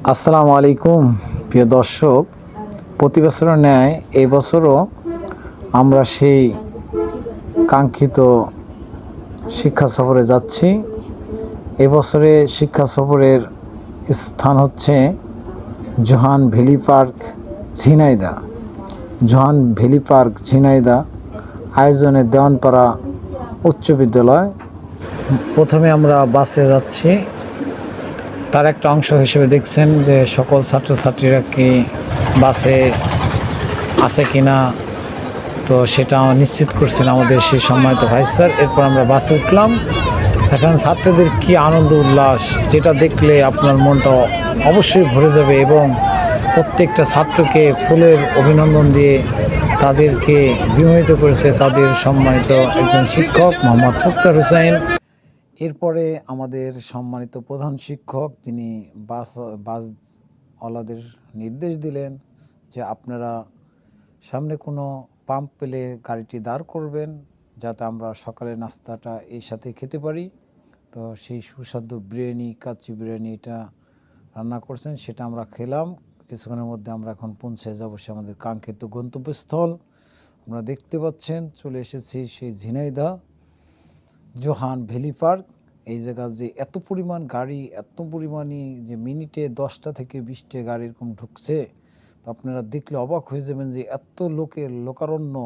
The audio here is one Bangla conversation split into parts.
আসসালামু আলাইকুম, প্রিয় দর্শক। প্রতি বছরের ন্যায় এই বছরও আমরা সেই কাঙ্ক্ষিত শিক্ষা সফরে যাচ্ছি। এবছরে শিক্ষা সফরের স্থান হচ্ছে Johan valley park, Jhenaidah. Johan valley park, Jhenaidah আয়োজনে দেওয়ানপাড়া উচ্চ বিদ্যালয়। প্রথমে আমরা বাসে যাচ্ছি। তার একটা অংশ হিসেবে দেখছেন যে সকল ছাত্রছাত্রীরা কি বাসে আছে কিনা। তো সেটা নিশ্চিত করছেন আমাদের সেই সম্মানিত ভাই স্যার। এরপর আমরা বাসে উঠলাম। এখন ছাত্রদের কি আনন্দ, উল্লাস, যেটা দেখলে আপনার মনটা অবশ্যই ভরে যাবে এবং প্রত্যেকটা ছাত্রকে ফুলের অভিনন্দন দিয়ে তাদেরকে বিমোহিত করেছে তাদের সম্মানিত একজন শিক্ষক মোহাম্মদ ফুফকার হুসাইন। এরপরে আমাদের সম্মানিত প্রধান শিক্ষক তিনি বাস বাসওয়ালাদের নির্দেশ দিলেন যে আপনারা সামনে কোনো পাম্প পেলে গাড়িটি দাঁড় করবেন যাতে আমরা সকালে নাস্তাটা এর সাথে খেতে পারি। তো সেই সুস্বাদু বিরিয়ানি, কাচ্চি বিরিয়ানি এটা রান্না করছেন, সেটা আমরা খেলাম। কিছুক্ষণের মধ্যে আমরা এখন পৌঁছে যাব সে আমাদের কাঙ্ক্ষিত গন্তব্যস্থল। আমরা দেখতে পাচ্ছেন, চলে এসেছি সেই ঝিনাইদহ। জোহান ভ্যালি পার্ক, এই জায়গা যে এত পরিমাণ গাড়ি, এত পরিমাণই যে মিনিটে দশটা থেকে বিশটা গাড়ি এরকম ঢুকছে, তো আপনারা দেখলে অবাক হয়ে যাবেন যে এত লোকের লোকারণ্য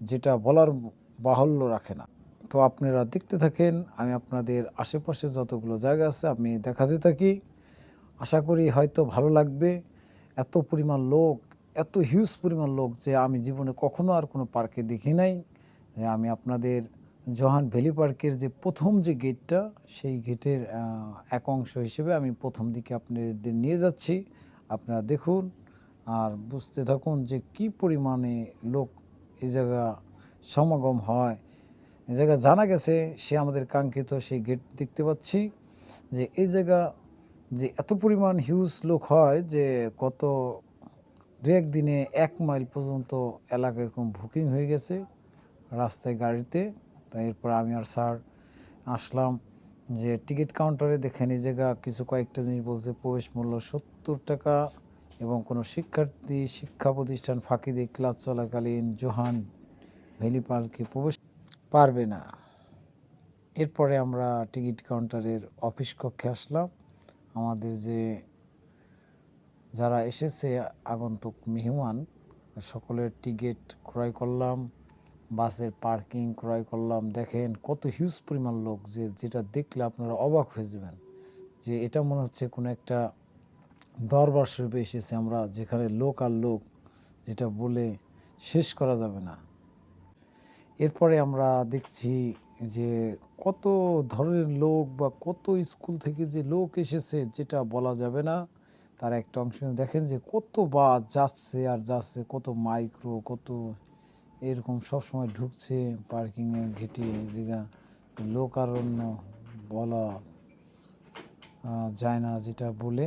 যেটা বলার বাহুল্য রাখে না। তো আপনারা দেখতে থাকেন, আমি আপনাদের আশেপাশে যতগুলো জায়গা আছে আমি দেখাতে থাকি। আশা করি হয়তো ভালো লাগবে, এত পরিমাণ লোক, এত হিউজ পরিমাণ লোক যে আমি জীবনে কখনো আর কোনো পার্কে দেখি নাই। আমি আপনাদের জোহান ভ্যালি পার্কের যে প্রথম যে গেটটা, সেই গেটের এক অংশ হিসেবে আমি প্রথম দিকে আপনাদের নিয়ে যাচ্ছি। আপনারা দেখুন আর বুঝতে থাকুন যে কি পরিমাণে লোক এই জায়গা সমাগম হয়। এই জায়গা জানা গেছে, সে আমাদের কাঙ্ক্ষিত সেই গেট দেখতে পাচ্ছি যে এই জায়গা যে এত পরিমাণ হিউজ লোক হয় যে কত দু এক দিনে এক মাইল পর্যন্ত এলাকা এরকম বুকিং হয়ে গেছে রাস্তায়, গাড়িতে। তো এরপর আমি আর স্যার আসলাম যে টিকিট কাউন্টারে দেখে জায়গা কিছু কয়েকটা জিনিস বলছে, প্রবেশ মূল্য সত্তর টাকা এবং কোনো শিক্ষার্থী শিক্ষা প্রতিষ্ঠান ফাঁকি দিয়ে ক্লাস চলাকালীন জোহান ভ্যালি পার্কে প্রবেশ পারবে না। এরপরে আমরা টিকিট কাউন্টারের অফিস কক্ষে আসলাম। আমাদের যে যারা এসেছে আগন্তুক মেহমান, সকলের টিকিট ক্রয় করলাম। বাসের পার্কিং ক্রয় করলাম। দেখেন কত হিউজ পরিমাণ লোক যে, যেটা দেখলে আপনারা অবাক হয়ে যাবেন যে, এটা মনে হচ্ছে কোনো একটা দরবার স্বরূপে এসেছে আমরা, যেখানে লোক আর লোক যেটা বলে শেষ করা যাবে না। এরপরে আমরা দেখছি যে, কত ধরনের লোক বা কত স্কুল থেকে যে লোক এসেছে যেটা বলা যাবে না, তার একটা অংশ দেখেন যে কত বাস যাচ্ছে আর যাচ্ছে, কত মাইক্রো কত এরকম সব সময় ঢুকছে পার্কিংয়ে ঘেটে জায়গা। লোকারণ্য বলা যায় না যেটা বলে।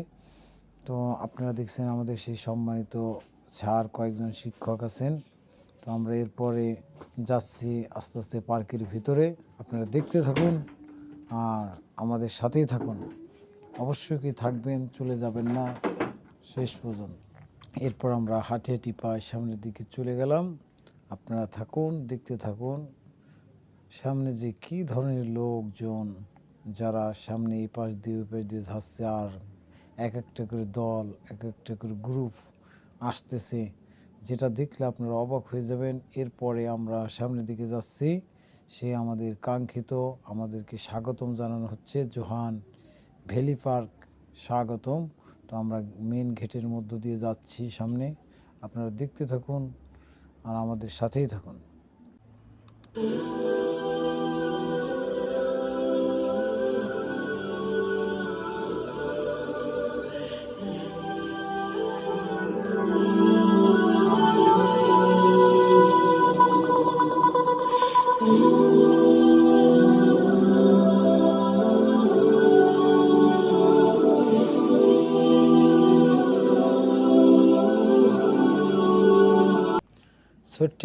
তো আপনারা দেখছেন আমাদের সেই সম্মানিত স্যার, কয়েকজন শিক্ষক আছেন। তো আমরা এরপরে যাচ্ছি আস্তে আস্তে পার্কের ভিতরে। আপনারা দেখতে থাকুন আর আমাদের সাথেই থাকুন। অবশ্যই কি থাকবেন, চলে যাবেন না, শেষ পর্যন্ত। এরপর আমরা হাঁটি হাঁটি সামনের দিকে চলে গেলাম। আপনারা থাকুন, দেখতে থাকুন। সামনে যে কি ধরনের লোকজন যারা সামনে এই পাশ দিয়ে, ওই পাশ দিয়ে যাচ্ছে আর এক একটা করে দল, এক একটা করে গ্রুপ আসতেছে, যেটা দেখলে আপনারা অবাক হয়ে যাবেন। এরপরে আমরা সামনের দিকে যাচ্ছি। সে আমাদের কাঙ্ক্ষিত, আমাদেরকে স্বাগতম জানানো হচ্ছে। জোহান ভ্যালি পার্ক, স্বাগতম। তো আমরা মেন গেটের মধ্য দিয়ে যাচ্ছি সামনে। আপনারা দেখতে থাকুন। আর আমাদের সাথেই থাকুন। ছোট্ট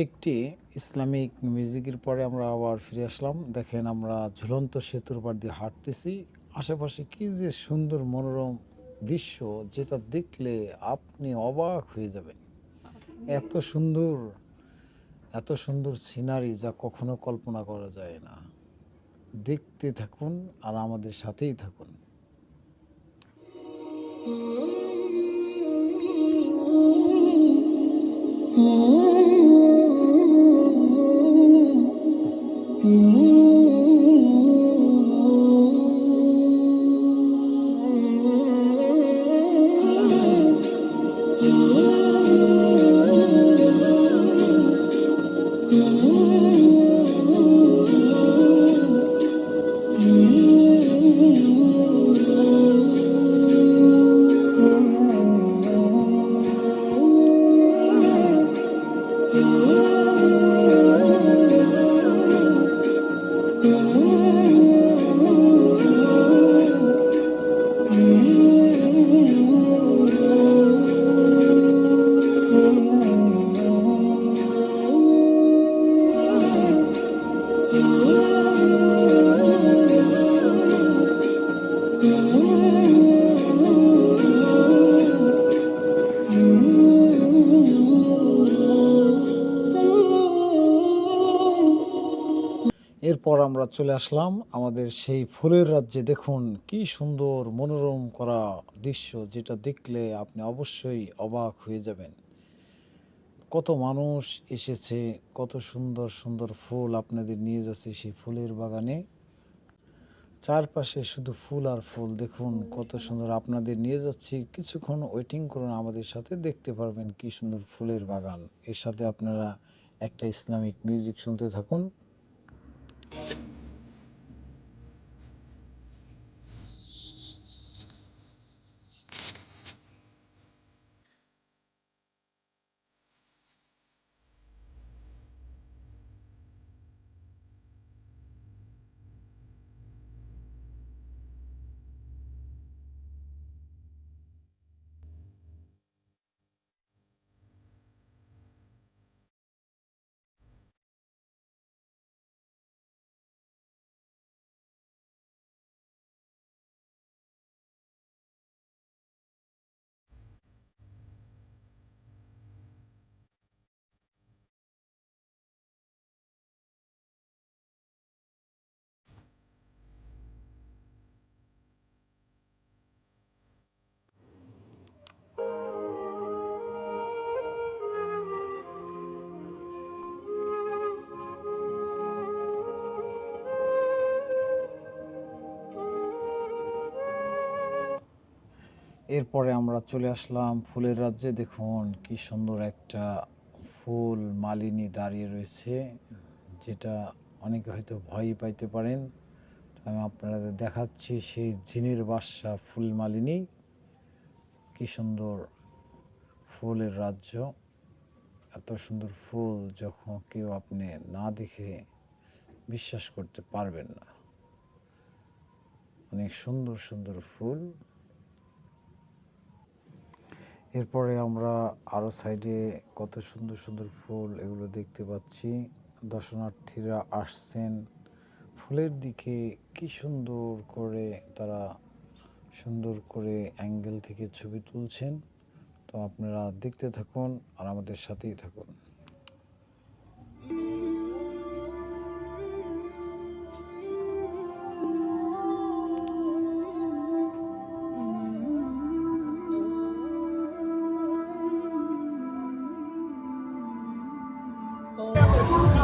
ইসলামিক মিউজিকের পরে আমরা আবার ফিরে আসলাম। দেখেন আমরা ঝুলন্ত সেতুর উপর দিয়ে হাঁটতেছি। আশেপাশে কি যে সুন্দর মনোরম দৃশ্য, যেটা দেখলে আপনি অবাক হয়ে যাবেন। এত সুন্দর এত সুন্দর সিনারি যা কখনো কল্পনা করা যায় না। দেখতে থাকুন আর আমাদের সাথেই থাকুন। এরপর আমরা চলে আসলাম আমাদের সেই ফুলের রাজ্যে। দেখুন, কি সুন্দর মনোরম করা দৃশ্য যেটা দেখলে আপনি অবশ্যই অবাক হয়ে যাবেন। কত মানুষ এসেছে, কত সুন্দর সুন্দর ফুল আপনাদের নিয়ে যাচ্ছে সেই ফুলের বাগানে। চারপাশে শুধু ফুল আর ফুল। দেখুন, কত সুন্দর আপনাদের নিয়ে যাচ্ছি। কিছুক্ষণ ওয়েটিং করুন, আমাদের সাথে দেখতে পারবেন কি সুন্দর ফুলের বাগান। এর সাথে আপনারা একটা ইসলামিক মিউজিক শুনতে থাকুন। এরপরে আমরা চলে আসলাম ফুলের রাজ্যে। দেখুন, কি সুন্দর একটা ফুল মালিনী দাঁড়িয়ে রয়েছে, যেটা অনেকে হয়তো ভয় পাইতে পারেন। আমি আপনাদের দেখাচ্ছি সেই জিনের বাসা ফুল মালিনী। কি সুন্দর ফুলের রাজ্য। এত সুন্দর ফুল যখন কেউ আপনি না দেখে বিশ্বাস করতে পারবেন না। অনেক সুন্দর সুন্দর ফুল। এরপরে আমরা আরও সাইডে কত সুন্দর সুন্দর ফুল এগুলো দেখতে পাচ্ছি। দর্শনার্থীরা আসছেন। ফুলের দিকে কি সুন্দর করে তারা সুন্দর করে অ্যাঙ্গেল থেকে ছবি তুলছেন। তো আপনারা দেখতে থাকুন আর আমাদের সাথেই থাকুন।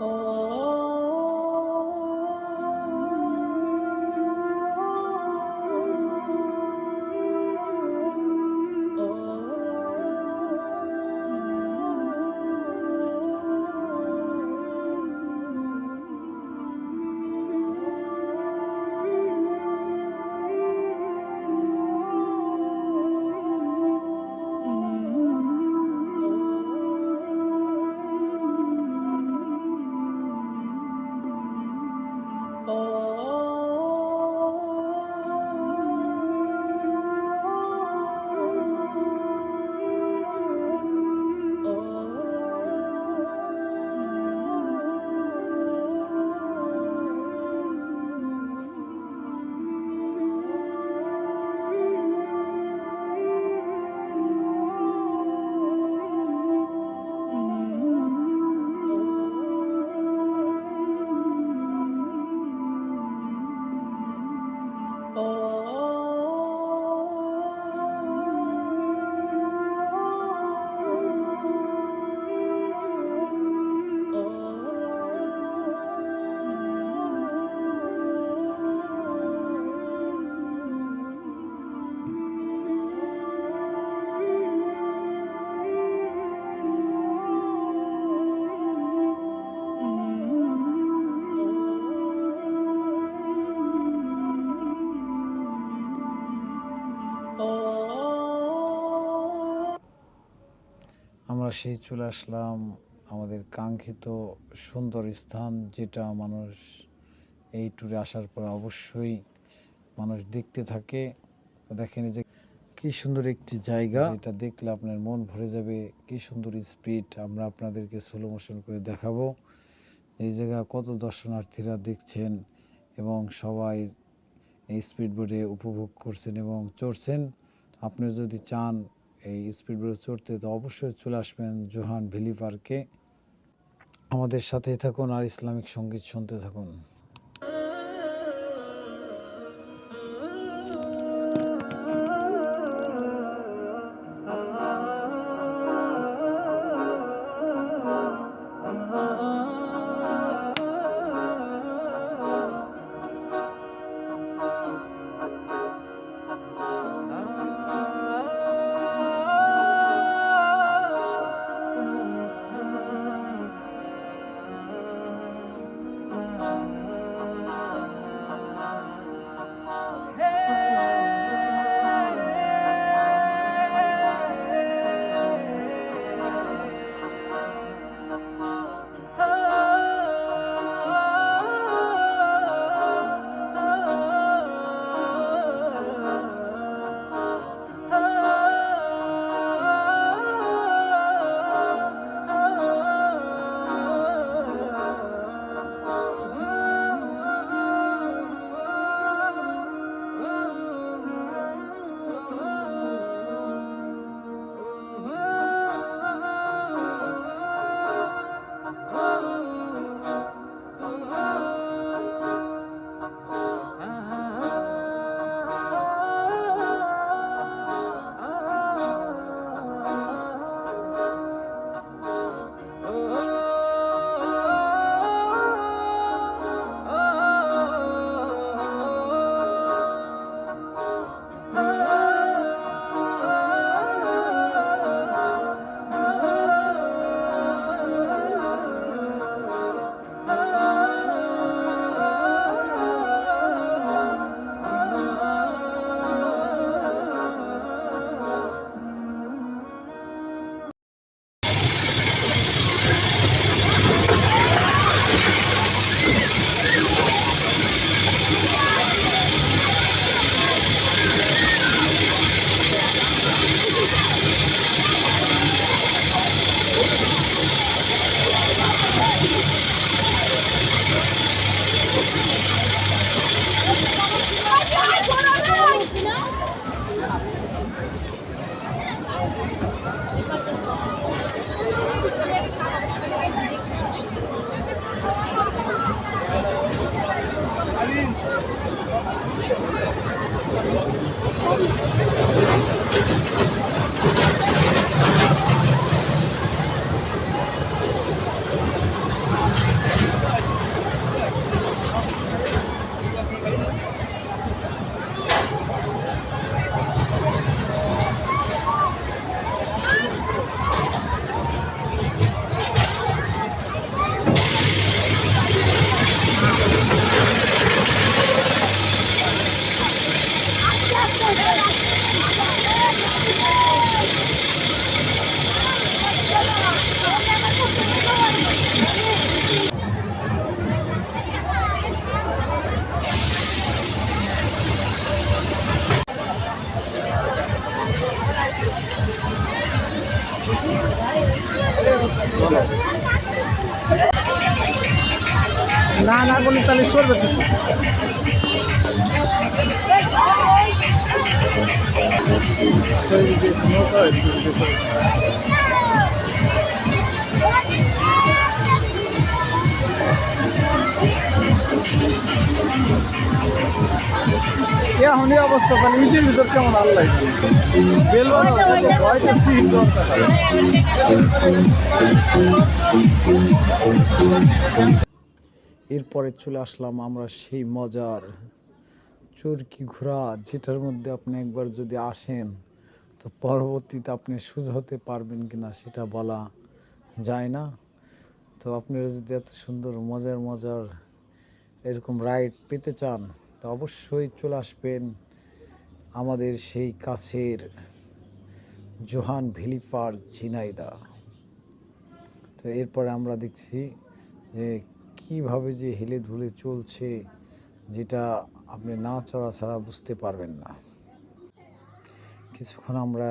Oh. আমরা সেই চলে আসলাম আমাদের কাঙ্ক্ষিত সুন্দর স্থান যেটা মানুষ এই ট্যুরে আসার পর অবশ্যই মানুষ দেখতে থাকে। দেখেন যে কি সুন্দর একটি জায়গা। এটা দেখলে আপনার মন ভরে যাবে, কি সুন্দর স্পিড আমরা আপনাদেরকে স্লো মোশন করে দেখাবো। এই জায়গা কত দর্শনার্থীরা দেখছেন এবং সবাই এই স্পিড বোর্ডে উপভোগ করছেন এবং চড়ছেন। আপনি যদি চান এই স্পিড চড়তে তো অবশ্যই চলে আসবেন জোহান ভিলি পার্কে আমাদের সাথেই থাকুন আর ইসলামিক সংগীত শুনতে থাকুন। এখনই অবস্থা মানে ভিতর কেমন এরপরে চলে আসলাম আমরা সেই মজার চরকি ঘোড়া যেটার মধ্যে আপনি একবার যদি আসেন তো পরবর্তীতে আপনি সোজা হতে পারবেন কিনা সেটা বলা যায় না। তো আপনারা যদি এত সুন্দর মজার মজার এরকম রাইড পেতে চান তো অবশ্যই চলে আসবেন আমাদের সেই কাছের জোহান ভিলিপার ঝিনাইদা। তো এরপরে আমরা দেখছি যে কীভাবে যে হেলে ধুলে চলছে যেটা আপনি না চড়া ছাড়া বুঝতে পারবেন না। কিছুক্ষণ আমরা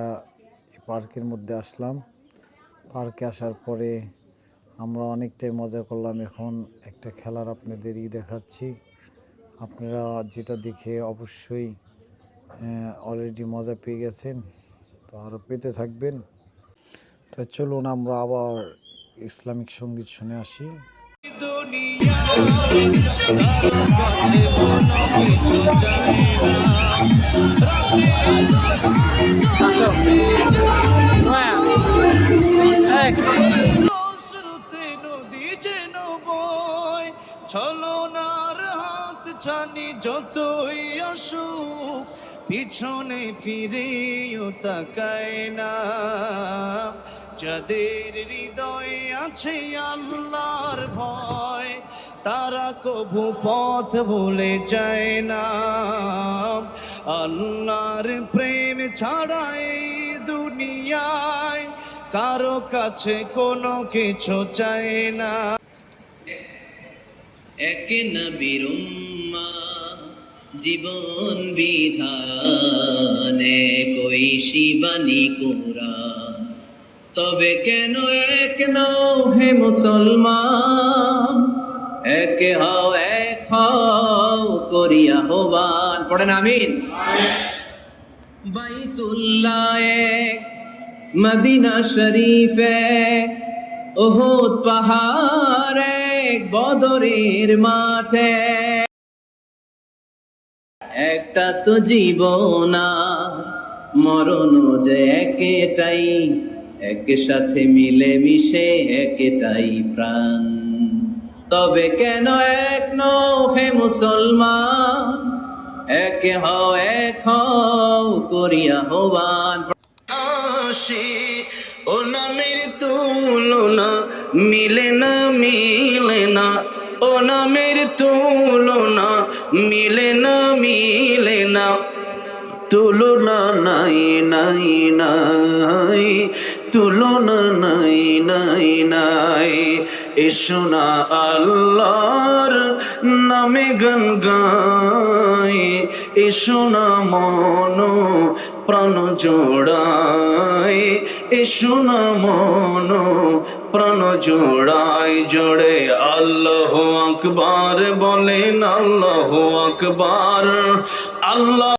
পার্কের মধ্যে আসলাম। পার্কে আসার পরে আমরা অনেকটাই মজা করলাম। এখন একটা খেলার আপনাদেরই দেখাচ্ছি। আপনারা যেটা দেখে অবশ্যই অলরেডি মজা পেয়ে গেছেন তো আরও পেতে থাকবেন। তো চলুন আমরা আবার ইসলামিক সংগীত শুনে আসি। স্রোতে ছানি যতই অসুখ, পিছনে ফিরেও তাকায় না। যাদের হৃদয়ে আছে আল্লাহর ভয়, তারা কভু পথ ভুলে যায় না। আল্লাহর প্রেম ছাড়াই দুনিয়ায় কারও কাছে কোনো কিছু চায় না। এক নবীর জীবন বিধানে কই শিবানী কোরআন তবে কেন এক নও হে মুসলমান? এক হও এক হও করিয়া হবান পড়েন, আমিন। বাইতুল্লাহ এক মদিনা শরীফ এক পাহাড় এক বদরের মাঠে একটা তো জীবনা মরণ যে একটাই এক সাথে মিলে মিশে একটাই প্রাণ। তবে কেন এক নও হে মুসলমান? এক হও এক হও করিয়া হবান আসে ও নামের তুলনা মিলে না মিলে না ও নামের তুলনা, মিলে না মিলে না। তুলনা নাই নাই নাই, তুলনা নাই নাই নাই। এসো না আল্লাহর নামে গান গাই, এসো না মন প্রাণ জোড়াই, এসো না মন প্রাণ জোড়াই জোড়ে আল্লাহ আকবার বলেন আল্লাহ আকবার আল্লাহ